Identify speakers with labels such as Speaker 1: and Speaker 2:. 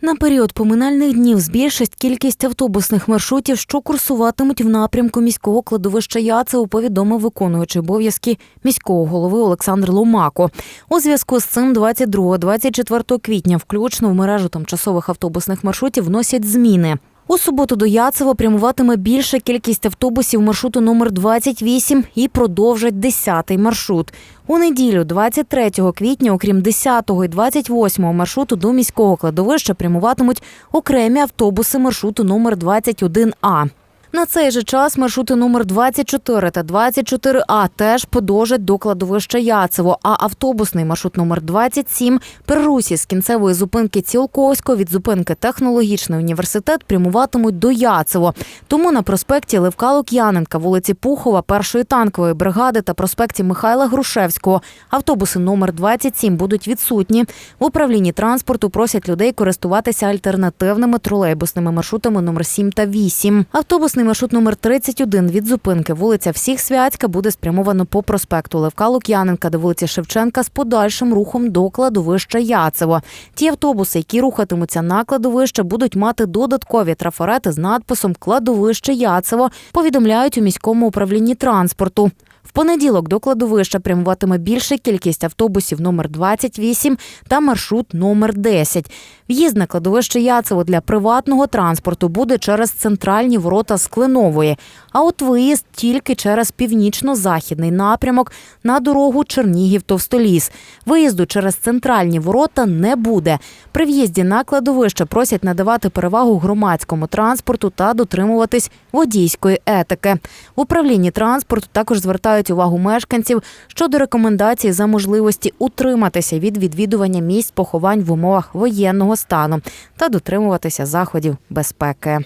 Speaker 1: На період поминальних днів збільшить кількість автобусних маршрутів, що курсуватимуть в напрямку міського кладовища Яцево, повідомив виконуючий обов'язки міського голови Олександр Ломако. У зв'язку з цим 22-24 квітня включно в мережу тимчасових автобусних маршрутів вносять зміни. У суботу до Яцево прямуватиме більша кількість автобусів маршруту номер 28 і продовжать 10-й маршрут. У неділю, 23 квітня, окрім 10 і 28 маршруту до міського кладовища прямуватимуть окремі автобуси маршруту номер 21А. На цей же час маршрути номер 24 та 24А теж подовжать до кладовища Яцево, а автобусний маршрут номер 27 при русі з кінцевої зупинки Цілковського від зупинки Технологічний університет прямуватимуть до Яцево. Тому на проспекті Левка Лук'яненка, вулиці Пухова, першої танкової бригади та проспекті Михайла Грушевського автобуси номер 27 будуть відсутні. В управлінні транспорту просять людей користуватися альтернативними тролейбусними маршрутами номер 7 та 8. Автобусний маршрут номер 31 від зупинки вулиця Всіх Святська буде спрямовано по проспекту Левка Лук'яненка до вулиці Шевченка з подальшим рухом до кладовища Яцево. Ті автобуси, які рухатимуться на кладовище, будуть мати додаткові трафарети з надписом Кладовище Яцево, повідомляють у міському управлінні транспорту. В понеділок до кладовища прямуватиме більша кількість автобусів номер 28 та маршрут номер 10. В'їзд на кладовище Яцево для приватного транспорту буде через центральні ворота з Клинової, а от виїзд тільки через північно-західний напрямок на дорогу Чернігів-Товстоліс. Виїзду через центральні ворота не буде. При в'їзді на кладовище просять надавати перевагу громадському транспорту та дотримуватись водійської етики. В управлінні транспорту також звертають увагу мешканців щодо рекомендацій за можливості утриматися від відвідування місць поховань в умовах воєнного стану та дотримуватися заходів безпеки.